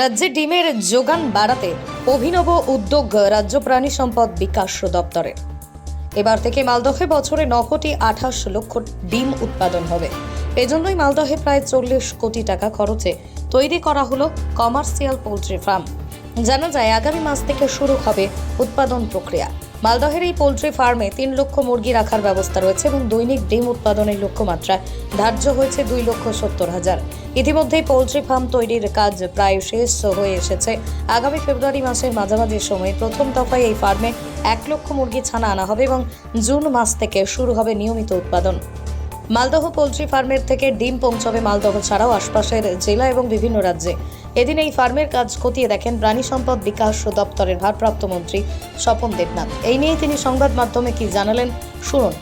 রাজ্যে ডিমের যোগান বাড়াতে অভিনব উদ্যোগ রাজ্য প্রাণী সম্পদ বিকাশ দপ্তরের এবার থেকে মালদহে বছরে ন কোটি আঠাশ লক্ষ ডিম উৎপাদন হবে। এজন্যই মালদহে প্রায় চল্লিশ কোটি টাকা খরচে তৈরি করা হলো কমার্শিয়াল পোলট্রি ফার্ম। জানা যায়, আগামী মাস থেকে শুরু হবে উৎপাদন প্রক্রিয়া। মালদহের এই পোলট্রি ফার্মে তিন লক্ষ মুরগি রাখার ব্যবস্থা রয়েছে এবং দৈনিক ডিম উৎপাদনের লক্ষ্যমাত্রা ধার্য হয়েছে দুই লক্ষ সত্তর হাজার। ইতিমধ্যেই পোলট্রি ফার্ম তৈরির কাজ প্রায় শেষ হয়ে এসেছে। আগামী ফেব্রুয়ারি মাসের মাঝামাঝি সময়ে প্রথম দফায় এই ফার্মে এক লক্ষ মুরগি ছানা আনা হবে এবং জুন মাস থেকে শুরু হবে নিয়মিত উৎপাদন। মালদহ পোলট্রি ফার্মের থেকে ডিম পৌঁছবে মালদহ ছাড়াও আশপাশের জেলা এবং বিভিন্ন রাজ্যে। এদিন এই ফার্মের কাজ খতিয়ে দেখেন প্রাণী সম্পদ বিকাশ দপ্তরের ভারপ্রাপ্ত মন্ত্রী স্বপন দেবনাথ। এই নিয়ে তিনি সংবাদ মাধ্যমে কি জানালেন শুনুন।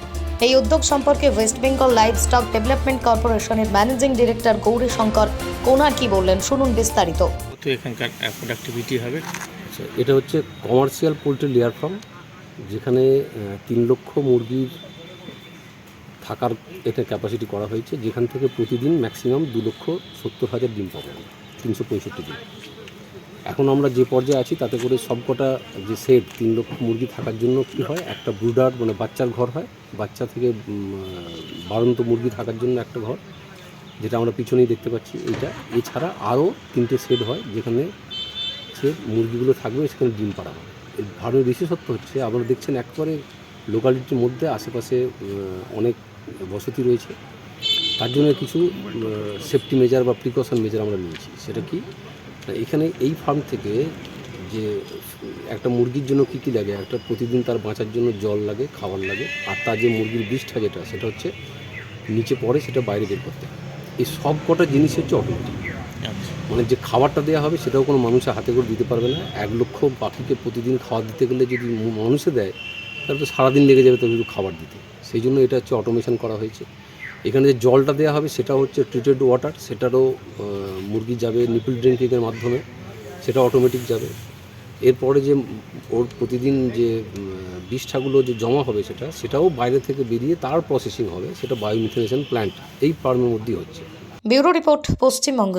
এই উদ্যোগ সম্পর্কে West Bengal livestock development কর্পোরেশনের ম্যানেজিং ডিরেক্টর গৌরী শঙ্কর কোনার কি বললেন শুনুন বিস্তারিত। তো এখানকার প্রোডাক্টিভিটি হবে। আচ্ছা এটা হচ্ছে কমার্শিয়াল পোলট্রি লেয়ার ফার্ম যেখানে তিন লক্ষ মুরগির থাকার এটা ক্যাপাসিটি করা হয়েছে, যেখান থেকে প্রতিদিন ম্যাক্সিমাম দু লক্ষ সত্তর হাজার ডিম পাবো তিনশো পঁয়ষট্টি দিন এখন আমরা যে পর্যায়ে আছি, তাতে করে সবকটা যে সেট তিন লক্ষ মুরগি থাকার জন্য কী হয়, একটা ব্রুডার মানে বাচ্চার ঘর হয়, বাচ্চা থেকে বাড়ন্ত মুরগি থাকার জন্য একটা ঘর, যেটা আমরা পিছনেই দেখতে পাচ্ছি এইটা। এছাড়া আরও তিনটে সেট হয়, যেখানে সে মুরগিগুলো থাকবে, সেখানে ডিম পাড়া হয় ভালো বিশেষত্ব হচ্ছে, আপনারা দেখছেন একবারে লোকালিটির মধ্যে, আশেপাশে অনেক বসতি রয়েছে, তার জন্য কিছু সেফটি মেজার বা প্রিকশন মেজার আমরা নিয়েছি। সেটা কি? এখানে এই ফার্ম থেকে যে, একটা মুরগির জন্য কী কী লাগে? একটা প্রতিদিন তার বাঁচার জন্য জল লাগে, খাবার লাগে, আর তার যে মুরগির বিষটা যেটা, সেটা হচ্ছে নিচে পড়ে, সেটা বাইরে বের করতে এই সব কটা জিনিস হচ্ছে অটোমেটিক মানে যে খাবারটা দেওয়া হবে, সেটাও কোনো মানুষের হাতে করে দিতে পারবে না। এক লক্ষ পাখিকে প্রতিদিন খাবার দিতে গেলে যদি মানুষে দেয় তাহলে তো সারাদিন লেগে যাবে তাদের খাবার দিতে। সেই জন্য এটা হচ্ছে অটোমেশন করা হয়েছে। এখানে যে জলটা দেওয়া হবে সেটা হচ্ছে ট্রিটেড ওয়াটার সেটারও মুরগি যাবে নিপল ড্রিঙ্কিংয়ের মাধ্যমে সেটা অটোমেটিক যাবে। এরপরে যে ওর প্রতিদিন যে উম, বিষটাগুলো যে জমা হবে সেটা সেটাও বাইরে থেকে বেরিয়ে তার প্রসেসিং হবে সেটা বায়োমিথেনেশন প্ল্যান্ট এই ফার্মের মধ্যেই হচ্ছে। Bureau report Paschimbanga